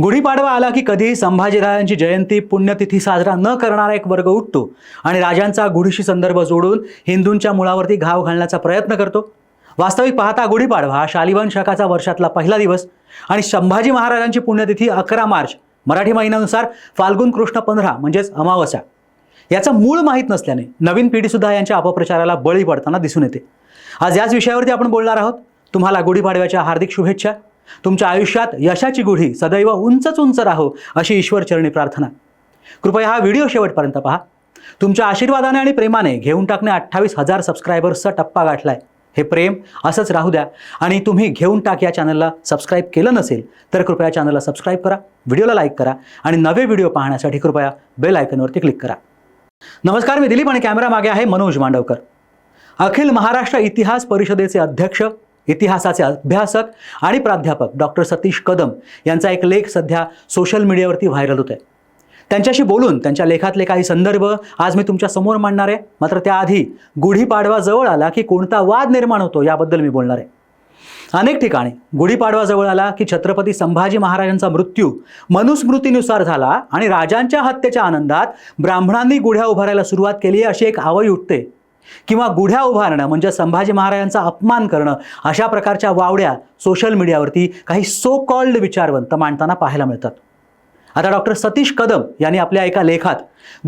गुढीपाडवा आला की कधीही संभाजीराजांची जयंती पुण्यतिथी साजरा न करणारा एक वर्ग उठतो आणि राजांचा गुढीशी संदर्भ जोडून हिंदूंच्या मुळावरती घाव घालण्याचा प्रयत्न करतो. वास्तविक पाहता गुढीपाडवा हा शालिवान शकाचा वर्षातला पहिला दिवस आणि संभाजी महाराजांची पुण्यतिथी अकरा मार्च मराठी महिन्यानुसार फाल्गुन कृष्ण पंधरा म्हणजेच अमावस्या. याचं मूळ माहीत नसल्याने नवीन पिढीसुद्धा यांच्या अपप्रचाराला बळी पडताना दिसून येते. आज याच विषयावरती आपण बोलणार आहोत. तुम्हाला गुढीपाडव्याच्या हार्दिक शुभेच्छा. तुमच्या आयुष्यात यशाची गुढी सदैव उंचच उंच राहो अशी ईश्वरचरणी प्रार्थना. कृपया हा व्हिडिओ शेवटपर्यंत पहा. तुमच्या आशीर्वादाने आणि प्रेमाने घेऊन टाकणे अठ्ठावीस हजार सबस्क्रायबर्सचा टप्पा गाठलाय. हे प्रेम असंच राहू द्या. आणि तुम्ही घेऊन टाक या चॅनलला सबस्क्राईब केलं नसेल तर कृपया चॅनलला सबस्क्राईब करा व्हिडिओला लाईक करा आणि नवे व्हिडिओ पाहण्यासाठी कृपया बेल आयकनवरती क्लिक करा. नमस्कार मी दिलीप आणि कॅमेरा मागे आहे मनोज मांडवकर. अखिल महाराष्ट्र इतिहास परिषदेचे अध्यक्ष इतिहासाचे अभ्यासक आणि प्राध्यापक डॉक्टर सतीश कदम यांचा एक लेख सध्या सोशल मीडियावरती व्हायरल होत आहे त्यांच्याशी बोलून त्यांच्या लेखातले काही संदर्भ आज मी तुमच्यासमोर मांडणार आहे. मात्र त्याआधी गुढीपाडवा जवळ आला की कोणता वाद निर्माण होतो याबद्दल मी बोलणार आहे. अनेक ठिकाणी गुढीपाडवा जवळ आला की छत्रपती संभाजी महाराजांचा मृत्यू मनुस्मृतीनुसार झाला आणि राजांच्या हत्येच्या आनंदात ब्राह्मणांनी गुढ्या उभारायला सुरुवात केली अशी एक आवई उठते. किंवा गुढ्या उभारणं म्हणजे संभाजी महाराजांचा अपमान करणं अशा प्रकारच्या वावड्या सोशल मीडियावरती काही सो कॉल्ड विचारवंत मांडताना पाहायला मिळतात. आता डॉक्टर सतीश कदम यांनी आपल्या एका लेखात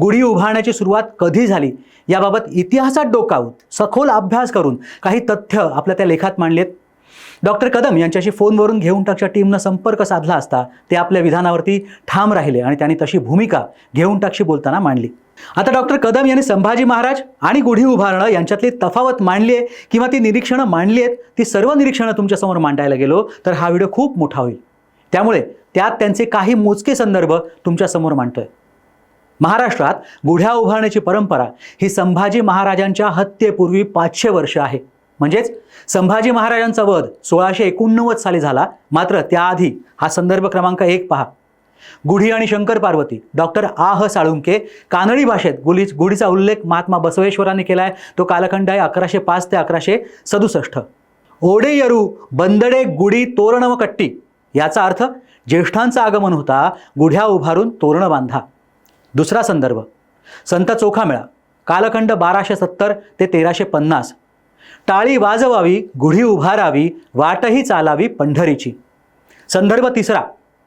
गुढी उभारण्याची सुरुवात कधी झाली याबाबत इतिहासात डोकावून सखोल अभ्यास करून काही तथ्य आपल्या त्या लेखात मांडलेत. डॉक्टर कदम यांच्याशी फोनवरून घेऊन टाकच्या टीमनं संपर्क साधला असता ते आपल्या विधानावरती ठाम राहिले आणि त्यांनी तशी भूमिका घेऊन टाकशी बोलताना मांडली. आता डॉक्टर कदम यांनी संभाजी महाराज आणि गुढी उभारणं यांच्यातली तफावत मांडली आहे किंवा ती निरीक्षणं मांडली आहेत ती सर्व निरीक्षणं तुमच्यासमोर मांडायला गेलो तर हा व्हिडिओ खूप मोठा होईल. त्यामुळे त्यात त्यांचे काही मोजके संदर्भ तुमच्यासमोर मांडतोय. महाराष्ट्रात गुढ्या उभारण्याची परंपरा ही संभाजी महाराजांच्या हत्येपूर्वी पाचशे वर्ष आहे. म्हणजेच संभाजी महाराजांचा वध सोळाशे एकोणनव्वद साली झाला मात्र त्याआधी हा संदर्भ क्रमांक एक पहा. गुढी आणि शंकर पार्वती. डॉक्टर आ ह साळुंके कानडी भाषेत गुढी गुढीचा उल्लेख महात्मा बसवेश्वरांनी केला आहे तो कालखंड आहे अकराशे पाच ते अकराशे सदुसष्ट. ओडेयरू बंदडे गुढी तोरण व कट्टी याचा अर्थ ज्येष्ठांचं आगमन होता गुढ्या उभारून तोरण बांधा. दुसरा संदर्भ. संत चोखामेळा. कालखंड बाराशे सत्तर ते तेराशे पन्नास. टाळी वाजवावी गुढी उभारावी वाटही चालावी पंढरीची. संदर्भ तिसरा.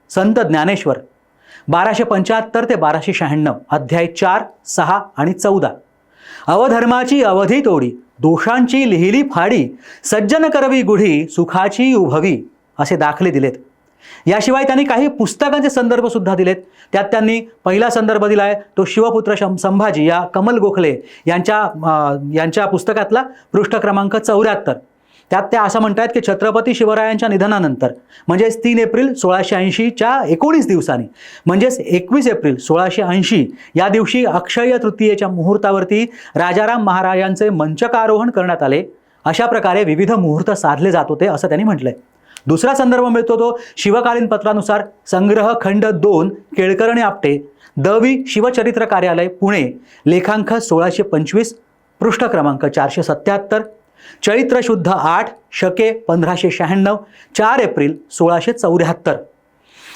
संत ज्ञानेश्वर बाराशे पंच्याहत्तर ते बाराशे शहाण्णव अध्याय चार सहा आणि चौदा. अवधर्माची अवधी तोडी दोषांची लिहिली फाडी सज्जन करवी गुढी सुखाची उभवी असे दाखले दिलेत. याशिवाय त्यांनी काही पुस्तकांचे संदर्भ सुद्धा दिलेत. त्यात त्यांनी पहिला संदर्भ दिला आहे तो शिवपुत्र शं संभाजी या कमल गोखले यांच्या यांच्या पुस्तकातला पृष्ठ क्रमांक चौऱ्याहत्तर. त्यात त्या असं म्हणतात की छत्रपती शिवरायांच्या निधनानंतर म्हणजेच तीन एप्रिल सोळाशे ऐंशीच्या एकोणीस दिवसांनी म्हणजेच एकवीस एप्रिल सोळाशे ऐंशी या दिवशी अक्षय तृतीयेच्या मुहूर्तावरती राजाराम महाराजांचे मंचकारोहण करण्यात आले. अशा प्रकारे विविध मुहूर्त साधले जात होते असं त्यांनी म्हटलंय. दुसरा संदर्भ मिळतो तो शिवकालीन पत्रानुसार संग्रह खंड दोन केळकर्णे आपटे दवी शिवचरित्र कार्यालय पुणे लेखांक सोळाशे पंचवीस पृष्ठ क्रमांक चारशे सत्याहत्तर चैत्र शुद्ध आठ शके पंधराशे शहाण्णव चार एप्रिल सोळाशे चौऱ्याहत्तर.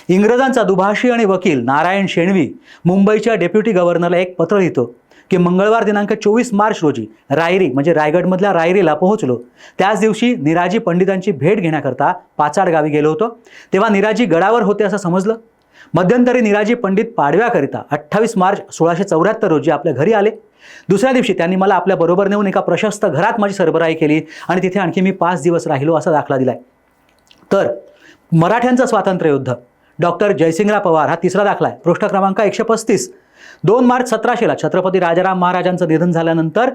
इंग्रजांचा दुभाषी आणि वकील नारायण शेणवी मुंबईच्या डेप्युटी गव्हर्नरला एक पत्र लिहितो की मंगळवार दिनांक चोवीस मार्च रोजी रायरी म्हणजे रायगडमधल्या रायरीला पोहोचलो. त्याच दिवशी निराजी पंडितांची भेट घेण्याकरता पाचाड गावी गेलो होतो. तेव्हा निराजी गडावर होते असं समजलं? मध्यंतरी निराजी पंडित पाडव्याकरिता अठ्ठावीस मार्च सोळाशे चौऱ्याहत्तर रोजी आपल्या घरी आले. दुसऱ्या दिवशी त्यांनी मला आपल्या बरोबर नेऊन एका प्रशस्त घरात माझी सरबराई केली आणि तिथे आणखी मी पाच दिवस राहिलो असा दाखला दिलाय. तर मराठ्यांचं स्वातंत्र्ययुद्ध डॉक्टर जयसिंगराव पवार हा तिसरा दाखला आहे. पृष्ठ क्रमांक एकशे पस्तीस. दोन मार्च सतराशेला छत्रपती राजाराम महाराजांचं निधन झाल्यानंतर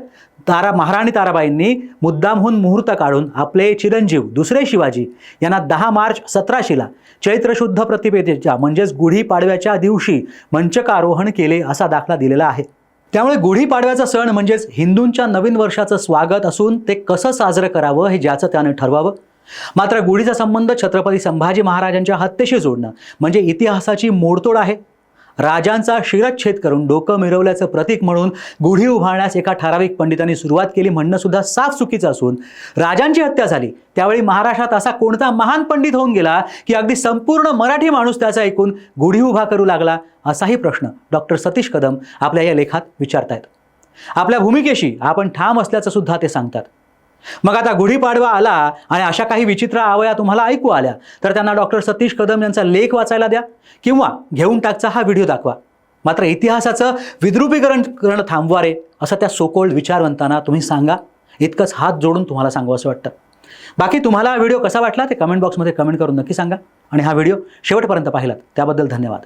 तारा महाराणी ताराबाईंनी मुद्दामहून मुहूर्त काढून आपले चिरंजीव दुसरे शिवाजी यांना दहा मार्च सतराशेला चैत्रशुद्ध प्रतिपेदेच्या म्हणजेच गुढीपाडव्याच्या दिवशी मंचकारोहण केले असा दाखला दिलेला आहे. त्यामुळे गुढीपाडव्याचा सण म्हणजेच हिंदूंच्या नवीन वर्षाचं स्वागत असून ते कसं साजरं करावं हे ज्याचं त्यानं ठरवावं? मात्र गुढीचा संबंध छत्रपती संभाजी महाराजांच्या हत्येशी जोडणं म्हणजे इतिहासाची मोडतोड आहे. राजांचा शिरच्छेद करून डोकं मिरवल्याचं प्रतीक म्हणून गुढी उभारण्यास एका ठराविक पंडितांनी सुरुवात केली. म्हणणं सुद्धा साफ चुकीचं असून राजांची हत्या झाली. त्यावेळी महाराष्ट्रात असा कोणता महान पंडित होऊन गेला की अगदी संपूर्ण मराठी माणूस त्याचा ऐकून गुढी उभा करू लागला? असाही प्रश्न डॉक्टर सतीश कदम आपल्या या लेखात विचारतायत. आपल्या भूमिकेशी आपण ठाम असल्याचं सुद्धा ते सांगतात. मग आता गुढीपाडवा आला आणि अशा काही विचित्र आवया तुम्हाला ऐकू आल्या तर त्यांना डॉक्टर सतीश कदम यांचा लेख वाचायला द्या किंवा घेऊन टाकचा हा व्हिडिओ दाखवा. मात्र इतिहासाचं विद्रुपीकरण करणं थांबवा रे असं त्या सोकोल्ड विचारवंतांना तुम्ही सांगा. इतकंच हात जोडून तुम्हाला सांगू असं वाटतं. बाकी तुम्हाला हा व्हिडिओ कसा वाटला ते कमेंट बॉक्समध्ये कमेंट करून नक्की सांगा. आणि हा व्हिडिओ शेवटपर्यंत पाहिलात त्याबद्दल धन्यवाद.